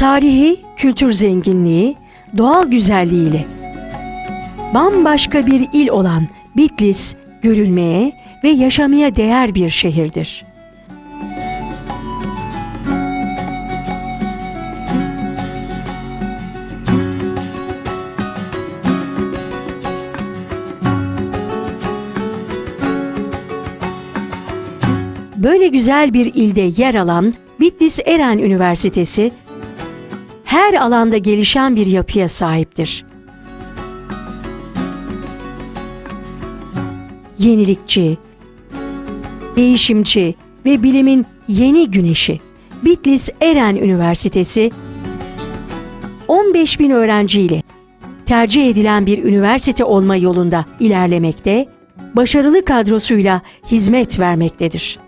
Tarihi, kültür zenginliği, doğal güzelliğiyle bambaşka bir il olan Bitlis görülmeye ve yaşamaya değer bir şehirdir. Böyle güzel bir ilde yer alan Bitlis Eren Üniversitesi her alanda gelişen bir yapıya sahiptir. Yenilikçi, değişimci ve bilimin yeni güneşi Bitlis Eren Üniversitesi 15 bin öğrenciyle tercih edilen bir üniversite olma yolunda ilerlemekte, başarılı kadrosuyla hizmet vermektedir.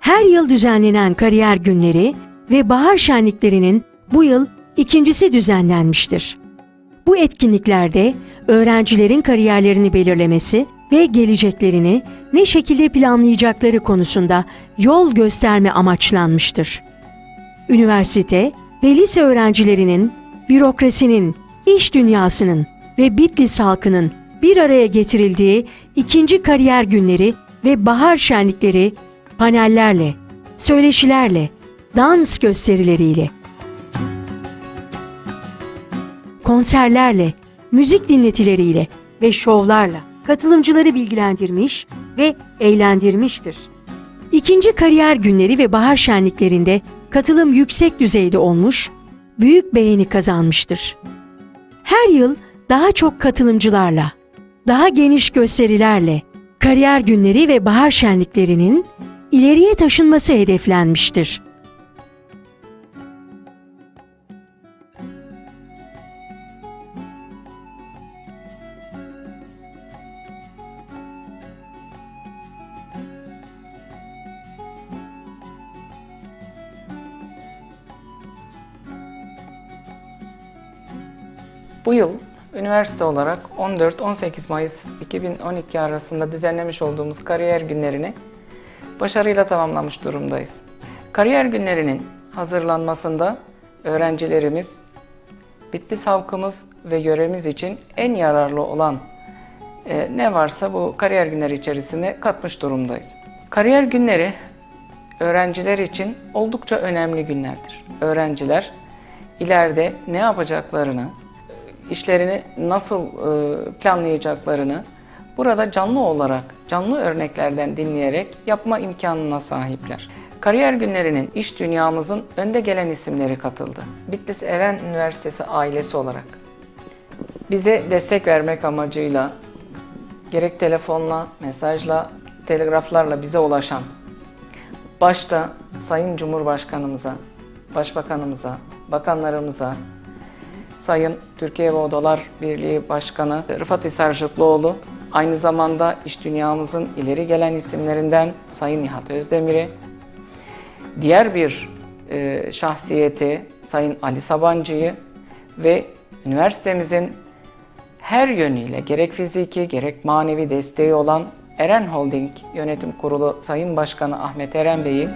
Her yıl düzenlenen kariyer günleri ve bahar şenliklerinin bu yıl ikincisi düzenlenmiştir. Bu etkinliklerde öğrencilerin kariyerlerini belirlemesi ve geleceklerini ne şekilde planlayacakları konusunda yol gösterme amaçlanmıştır. Üniversite ve lise öğrencilerinin, bürokrasinin, iş dünyasının ve Bitlis halkının bir araya getirildiği ikinci kariyer günleri ve bahar şenlikleri panellerle, söyleşilerle, dans gösterileriyle, konserlerle, müzik dinletileriyle ve şovlarla katılımcıları bilgilendirmiş ve eğlendirmiştir. İkinci kariyer günleri ve bahar şenliklerinde katılım yüksek düzeyde olmuş, büyük beğeni kazanmıştır. Her yıl daha çok katılımcılarla, daha geniş gösterilerle kariyer günleri ve bahar şenliklerinin ileriye taşınması hedeflenmiştir. Bu yıl üniversite olarak 14-18 Mayıs 2012 arasında düzenlemiş olduğumuz kariyer günlerini başarıyla tamamlamış durumdayız. Kariyer günlerinin hazırlanmasında öğrencilerimiz, Bitlis halkımız ve yöremiz için en yararlı olan e, ne varsa bu kariyer günleri içerisine katmış durumdayız. Kariyer günleri öğrenciler için oldukça önemli günlerdir. Öğrenciler ileride ne yapacaklarını, işlerini nasıl e, planlayacaklarını burada canlı olarak, canlı örneklerden dinleyerek yapma imkanına sahipler. Kariyer günlerinin iş dünyamızın önde gelen isimleri katıldı. Bitlis Eren Üniversitesi ailesi olarak bize destek vermek amacıyla gerek telefonla, mesajla, telegraflarla bize ulaşan başta Sayın Cumhurbaşkanımıza, Başbakanımıza, bakanlarımıza, Sayın Türkiye ve Odalar Birliği Başkanı Rıfat Hisarcıklıoğlu, aynı zamanda iş dünyamızın ileri gelen isimlerinden Sayın Nihat Özdemir'i, diğer bir e, şahsiyeti Sayın Ali Sabancı'yı ve üniversitemizin her yönüyle gerek fiziki gerek manevi desteği olan Eren Holding Yönetim Kurulu Sayın Başkanı Ahmet Eren Bey'i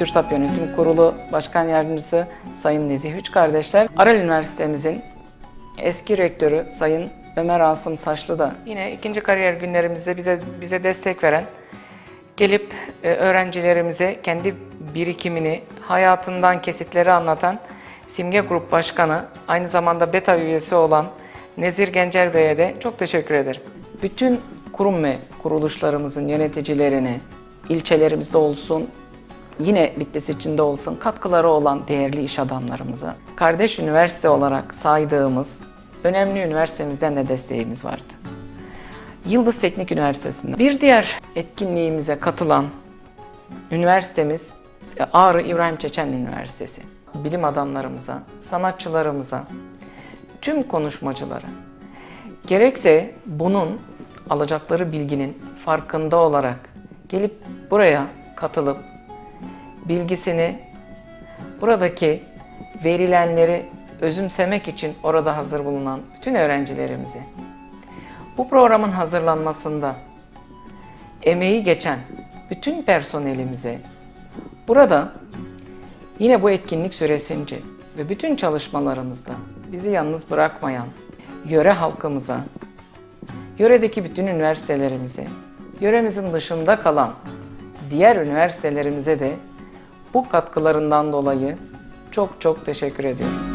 TÜRSAP Yönetim Kurulu Başkan Yardımcısı Sayın Nezih Üç Kardeşler, Aral Üniversitemizin eski rektörü Sayın Ömer Asım Saçlı da yine ikinci kariyer günlerimizde bize bize destek veren, gelip e, öğrencilerimize kendi birikimini, hayatından kesitleri anlatan Simge Grup Başkanı, aynı zamanda BETA üyesi olan Nezir Gencer Bey'e de çok teşekkür ederim. Bütün kurum ve kuruluşlarımızın yöneticilerini, ilçelerimizde olsun, yine Bitlis içinde olsun katkıları olan değerli iş adamlarımıza, kardeş üniversite olarak saydığımız önemli üniversitemizden de desteğimiz vardı. Yıldız Teknik Üniversitesi'nde bir diğer etkinliğimize katılan üniversitemiz Ağrı İbrahim Çeçen Üniversitesi. Bilim adamlarımıza, sanatçılarımıza, tüm konuşmacılara gerekse bunun alacakları bilginin farkında olarak gelip buraya katılıp bilgisini, buradaki verilenleri özümsemek için orada hazır bulunan bütün öğrencilerimizi, bu programın hazırlanmasında emeği geçen bütün personelimize, burada Yine bu etkinlik süresince ve bütün çalışmalarımızda bizi yalnız bırakmayan yöre halkımıza, yöredeki bütün üniversitelerimize, yöremizin dışında kalan diğer üniversitelerimize de bu katkılarından dolayı çok çok teşekkür ediyorum.